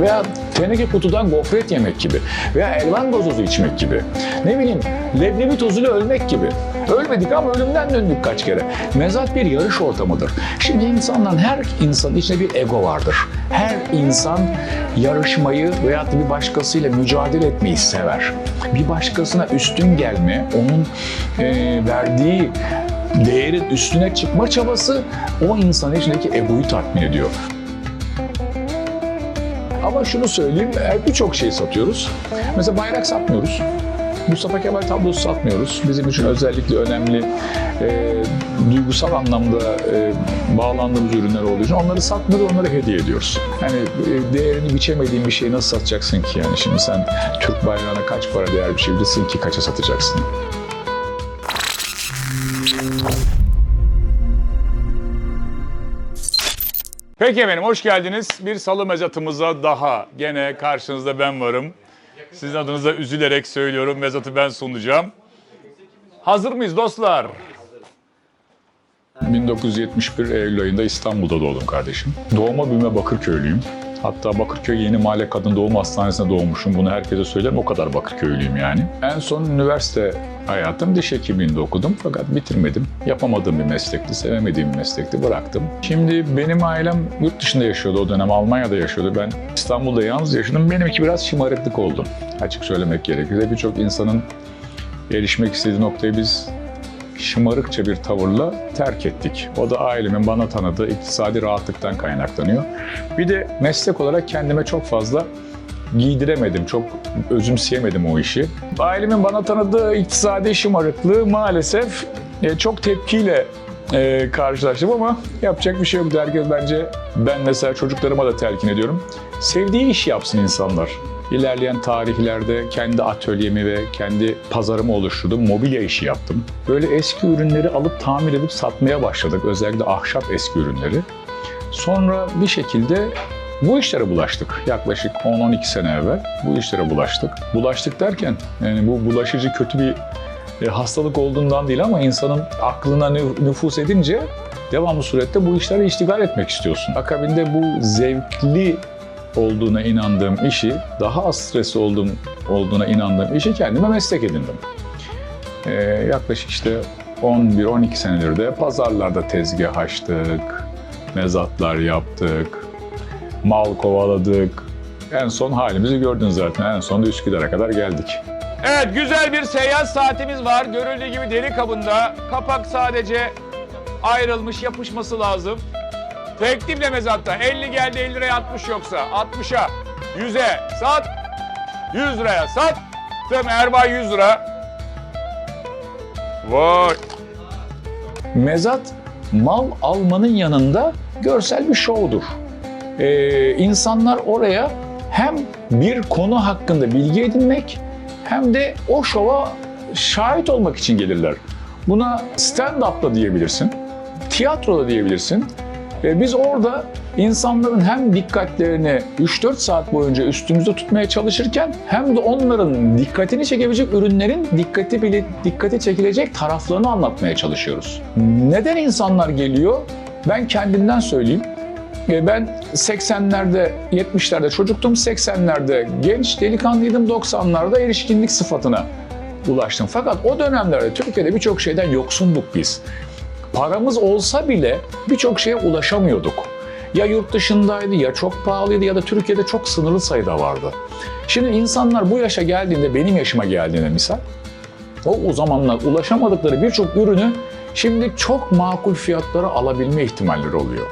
Veya teneke kutudan gofret yemek gibi. Veya elvan gazozu içmek gibi. Ne bileyim leblebi tozuyla ölmek gibi. Ölmedik ama ölümden döndük kaç kere. Mezat bir yarış ortamıdır. Şimdi insanların her insanın içinde bir ego vardır. Her insan yarışmayı veyahut da bir başkasıyla mücadele etmeyi sever. Bir başkasına üstün gelme, onun e, verdiği değerin üstüne çıkma çabası o insanın içindeki egoyu tatmin ediyor. Ama şunu söyleyeyim, birçok şey satıyoruz. Mesela bayrak satmıyoruz. Mustafa Kemal tablosu satmıyoruz. Bizim için özellikle önemli e, duygusal anlamda e, bağlandığımız ürünler olduğu için onları satmıyoruz, onları hediye ediyoruz. Yani e, değerini biçemediğin bir şeyi nasıl satacaksın ki yani? Şimdi sen Türk bayrağına kaç para değer bir şey bilirsin ki kaça satacaksın? Peki efendim hoş geldiniz. Bir salı mezatımıza daha. Gene karşınızda ben varım. Sizin adınıza üzülerek söylüyorum. Mezatı ben sunacağım. Hazır mıyız dostlar? 1971 Eylül ayında İstanbul'da doğdum kardeşim. Doğma büyüme Bakırköylüyüm. Hatta Bakırköy Yeni Mahalle Kadın Doğum Hastanesi'nde doğmuşum. Bunu herkese söylerim. O kadar Bakırköylüyüm yani. En son üniversite hayatım diş hekimliğinde okudum. Fakat bitirmedim. Yapamadığım bir meslekti, sevemediğim bir meslekti. Bıraktım. Şimdi benim ailem yurt dışında yaşıyordu. O dönem Almanya'da yaşıyordu. Ben İstanbul'da yalnız yaşadım. Benimki biraz şımarıklık oldu. Açık söylemek gerekirse birçok insanın erişmek istediği noktayı biz şımarıkça bir tavırla terk ettik. O da ailemin bana tanıdığı iktisadi rahatlıktan kaynaklanıyor. Bir de meslek olarak kendime çok fazla giydiremedim, çok özümseyemedim o işi. Ailemin bana tanıdığı iktisadi şımarıklığı maalesef e, çok tepkiyle e, karşılaştım ama yapacak bir şey yok. Herkes bence ben mesela çocuklarıma da telkin ediyorum. Sevdiği işi yapsın insanlar. İlerleyen tarihlerde kendi atölyemi ve kendi pazarımı oluşturdum. Mobilya işi yaptım. Böyle eski ürünleri alıp tamir edip satmaya başladık. Özellikle ahşap eski ürünleri. Sonra bir şekilde bu işlere bulaştık. Yaklaşık 10-12 sene evvel bu işlere bulaştık. Bulaştık derken yani bu bulaşıcı kötü bir e, hastalık olduğundan değil ama insanın aklına nü- nüfus edince devamlı surette bu işlere iştigal etmek istiyorsun. Akabinde bu zevkli olduğuna inandığım işi, daha az stresli olduğum, olduğuna inandığım işi kendime meslek edindim. Ee, yaklaşık işte 11-12 senedir de pazarlarda tezgah açtık, mezatlar yaptık, mal kovaladık. En son halimizi gördün zaten. En son da Üsküdar'a kadar geldik. Evet güzel bir seyahat saatimiz var. Görüldüğü gibi deri kabında. Kapak sadece ayrılmış yapışması lazım. Teklifle mezatta 50 geldi 50 liraya 60 yoksa 60'a 100'e sat 100 liraya sat. Tım Erbay 100 lira. Vay. Mezat mal almanın yanında görsel bir şovdur. Ee, insanlar oraya hem bir konu hakkında bilgi edinmek hem de o şova şahit olmak için gelirler. Buna stand-up da diyebilirsin, tiyatro da diyebilirsin. Ee, biz orada insanların hem dikkatlerini 3-4 saat boyunca üstümüzde tutmaya çalışırken hem de onların dikkatini çekebilecek ürünlerin dikkati bile dikkati çekilecek taraflarını anlatmaya çalışıyoruz. Neden insanlar geliyor? Ben kendimden söyleyeyim. E, Ben 80'lerde, 70'lerde çocuktum, 80'lerde genç delikanlıydım, 90'larda erişkinlik sıfatına ulaştım. Fakat o dönemlerde Türkiye'de birçok şeyden yoksunduk biz. Paramız olsa bile birçok şeye ulaşamıyorduk. Ya yurt dışındaydı, ya çok pahalıydı ya da Türkiye'de çok sınırlı sayıda vardı. Şimdi insanlar bu yaşa geldiğinde, benim yaşıma geldiğinde misal, o, o zamanlar ulaşamadıkları birçok ürünü şimdi çok makul fiyatlara alabilme ihtimalleri oluyor.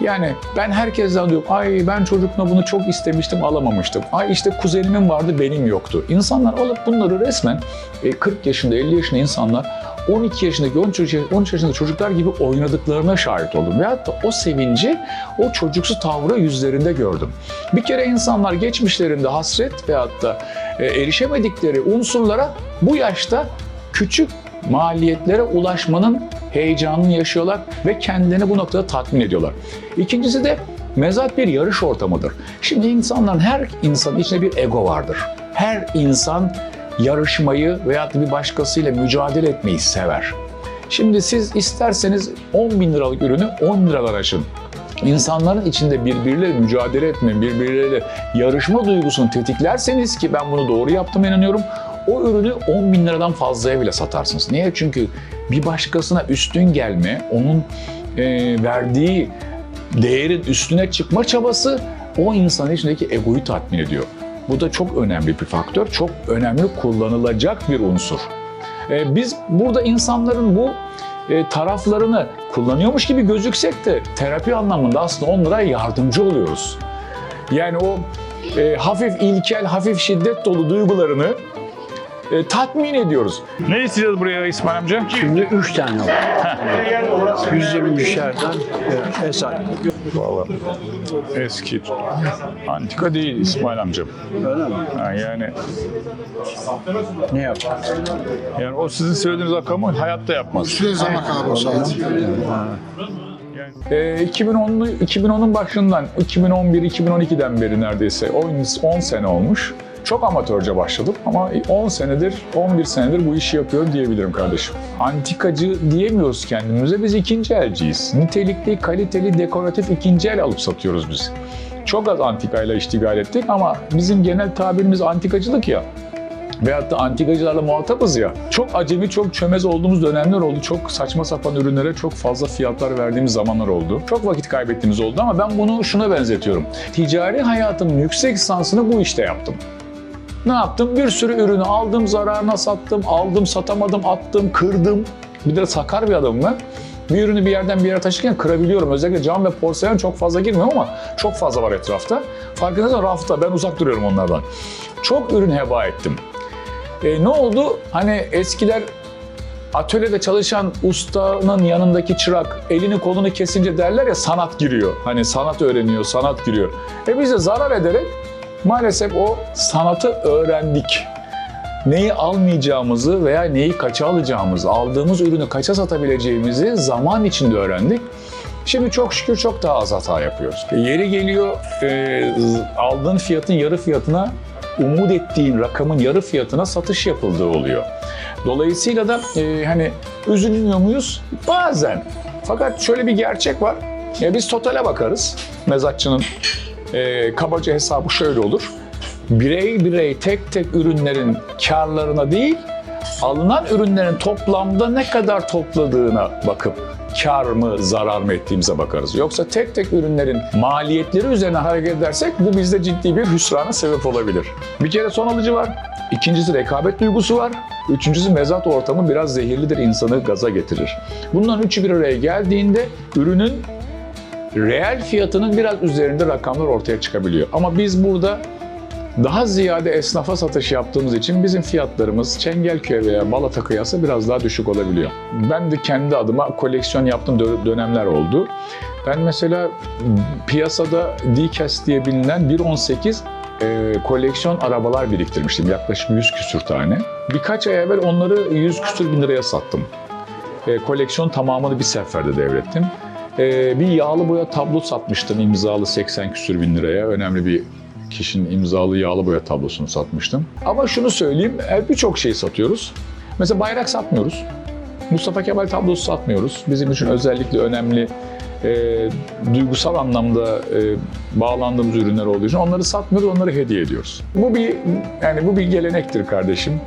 Yani ben herkesten diyorum, ay ben çocukluğumda bunu çok istemiştim alamamıştım. Ay işte kuzenimin vardı benim yoktu. İnsanlar alıp bunları resmen e, 40 yaşında 50 yaşında insanlar 12 yaşındaki 13 yaş- 13 yaşındaki çocuklar gibi oynadıklarına şahit oldum. Veyahut da o sevinci, o çocuksu tavrı yüzlerinde gördüm. Bir kere insanlar geçmişlerinde hasret veyahut da e, erişemedikleri unsurlara bu yaşta küçük maliyetlere ulaşmanın heyecanını yaşıyorlar ve kendilerini bu noktada tatmin ediyorlar. İkincisi de mezat bir yarış ortamıdır. Şimdi insanların her insanın içinde bir ego vardır. Her insan yarışmayı veyahut da bir başkasıyla mücadele etmeyi sever. Şimdi siz isterseniz 10 bin liralık ürünü 10 liralar açın. insanların içinde birbirleriyle mücadele etme, birbirleriyle yarışma duygusunu tetiklerseniz ki ben bunu doğru yaptım inanıyorum. O ürünü 10 bin liradan fazlaya bile satarsınız. Niye? Çünkü bir başkasına üstün gelme, onun e, verdiği değerin üstüne çıkma çabası o insanın içindeki egoyu tatmin ediyor. Bu da çok önemli bir faktör, çok önemli kullanılacak bir unsur. E, biz burada insanların bu e, taraflarını kullanıyormuş gibi gözüksek de terapi anlamında aslında onlara yardımcı oluyoruz. Yani o e, hafif ilkel, hafif şiddet dolu duygularını e, tatmin ediyoruz. Ne isteyeceğiz buraya İsmail amca? Şimdi üç tane var. 120'şerden e, Esat. Valla eski antika değil İsmail amcam. Öyle mi? Ha, yani Ne yapar? yani o sizin söylediğiniz rakamı hayatta yapmaz. Süre zaman abi o saat. E, 2010'lu 2010'un başından 2011-2012'den beri neredeyse 10, 10 sene olmuş. Çok amatörce başladım ama 10 senedir, 11 senedir bu işi yapıyorum diyebilirim kardeşim. Antikacı diyemiyoruz kendimize, biz ikinci elciyiz. Nitelikli, kaliteli, dekoratif ikinci el alıp satıyoruz biz. Çok az antikayla iştigal ettik ama bizim genel tabirimiz antikacılık ya. Veyahut da antikacılarla muhatabız ya. Çok acemi, çok çömez olduğumuz dönemler oldu. Çok saçma sapan ürünlere çok fazla fiyatlar verdiğimiz zamanlar oldu. Çok vakit kaybettiğimiz oldu ama ben bunu şuna benzetiyorum. Ticari hayatımın yüksek lisansını bu işte yaptım. Ne yaptım? Bir sürü ürünü aldım, zararına sattım, aldım, satamadım, attım, kırdım. Bir de sakar bir adamım ben. Bir ürünü bir yerden bir yere taşırken kırabiliyorum. Özellikle cam ve porselen çok fazla girmiyor ama çok fazla var etrafta. Farkındaysan rafta, ben uzak duruyorum onlardan. Çok ürün heba ettim. E, ne oldu? Hani eskiler atölyede çalışan ustanın yanındaki çırak elini kolunu kesince derler ya sanat giriyor. Hani sanat öğreniyor, sanat giriyor. E biz de zarar ederek maalesef o sanatı öğrendik. Neyi almayacağımızı veya neyi kaça alacağımızı, aldığımız ürünü kaça satabileceğimizi zaman içinde öğrendik. Şimdi çok şükür çok daha az hata yapıyoruz. E, Yeri geliyor e, aldığın fiyatın yarı fiyatına umut ettiğin rakamın yarı fiyatına satış yapıldığı oluyor. Dolayısıyla da e, hani üzülmüyor muyuz? Bazen. Fakat şöyle bir gerçek var. Ya biz totale bakarız. Mezatçının e, kabaca hesabı şöyle olur. Birey birey tek tek ürünlerin karlarına değil, alınan ürünlerin toplamda ne kadar topladığına bakıp kar mı zarar mı ettiğimize bakarız. Yoksa tek tek ürünlerin maliyetleri üzerine hareket edersek bu bizde ciddi bir hüsrana sebep olabilir. Bir kere son alıcı var. İkincisi rekabet duygusu var. Üçüncüsü mezat ortamı biraz zehirlidir, insanı gaza getirir. Bunların üçü bir araya geldiğinde ürünün reel fiyatının biraz üzerinde rakamlar ortaya çıkabiliyor. Ama biz burada daha ziyade esnafa satış yaptığımız için bizim fiyatlarımız Çengelköy veya Balat'a kıyasla biraz daha düşük olabiliyor. Ben de kendi adıma koleksiyon yaptığım dö- dönemler oldu. Ben mesela piyasada Dcast diye bilinen 1.18 e, koleksiyon arabalar biriktirmiştim. Yaklaşık 100 küsür tane. Birkaç ay evvel onları 100 küsür bin liraya sattım. E, koleksiyon tamamını bir seferde devrettim. E, bir yağlı boya tablo satmıştım imzalı 80 küsür bin liraya. Önemli bir kişinin imzalı yağlı boya tablosunu satmıştım. Ama şunu söyleyeyim, e, birçok şey satıyoruz. Mesela bayrak satmıyoruz. Mustafa Kemal tablosu satmıyoruz. Bizim için özellikle önemli e, duygusal anlamda e, bağlandığımız ürünler olduğu için onları satmıyoruz, onları hediye ediyoruz. Bu bir yani bu bir gelenektir kardeşim.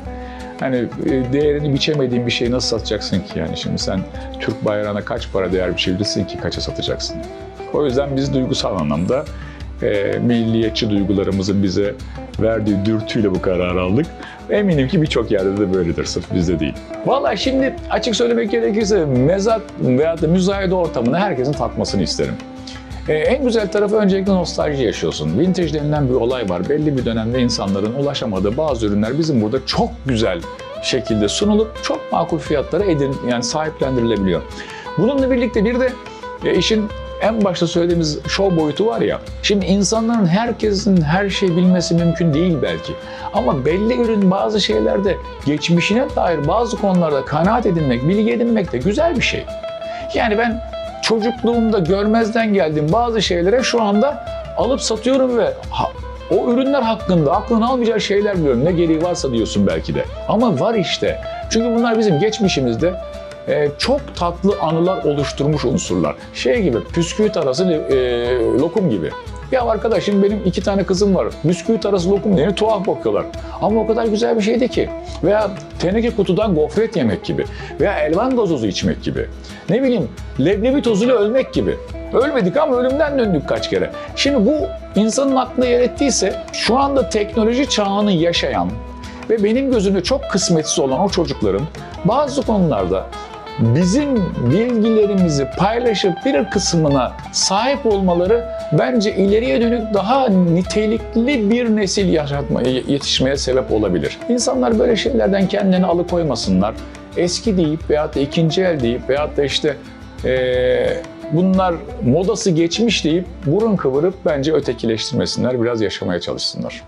Hani e, değerini biçemediğin bir şeyi nasıl satacaksın ki yani şimdi sen Türk bayrağına kaç para değer biçebilirsin ki kaça satacaksın? O yüzden biz duygusal anlamda e, milliyetçi duygularımızın bize verdiği dürtüyle bu kararı aldık. Eminim ki birçok yerde de böyledir, sırf bizde değil. Vallahi şimdi açık söylemek gerekirse mezat veya da müzayede ortamını herkesin tatmasını isterim. Ee, en güzel tarafı öncelikle nostalji yaşıyorsun. Vintage denilen bir olay var. Belli bir dönemde insanların ulaşamadığı bazı ürünler bizim burada çok güzel şekilde sunulup çok makul fiyatlara edin yani sahiplendirilebiliyor. Bununla birlikte bir de e, işin en başta söylediğimiz show boyutu var ya. Şimdi insanların herkesin her şeyi bilmesi mümkün değil belki. Ama belli ürün bazı şeylerde geçmişine dair bazı konularda kanaat edinmek, bilgi edinmek de güzel bir şey. Yani ben çocukluğumda görmezden geldiğim bazı şeylere şu anda alıp satıyorum ve ha- o ürünler hakkında aklın almayacağı şeyler biliyorum. Ne gereği varsa diyorsun belki de. Ama var işte. Çünkü bunlar bizim geçmişimizde e, çok tatlı anılar oluşturmuş unsurlar. Şey gibi, püsküvit arası e, lokum gibi. Ya arkadaşım benim iki tane kızım var. Bisküvit arası lokum diye tuhaf bakıyorlar. Ama o kadar güzel bir şeydi ki. Veya teneke kutudan gofret yemek gibi. Veya elvan gazozu içmek gibi. Ne bileyim leblebi tozuyla ölmek gibi. Ölmedik ama ölümden döndük kaç kere. Şimdi bu insanın aklına yer ettiyse şu anda teknoloji çağını yaşayan ve benim gözümde çok kısmetsiz olan o çocukların bazı konularda bizim bilgilerimizi paylaşıp bir kısmına sahip olmaları bence ileriye dönük daha nitelikli bir nesil yaşatma, yetişmeye sebep olabilir. İnsanlar böyle şeylerden kendini alıkoymasınlar. Eski deyip veyahut da ikinci el deyip veyahut da işte eee, bunlar modası geçmiş deyip burun kıvırıp bence ötekileştirmesinler, biraz yaşamaya çalışsınlar.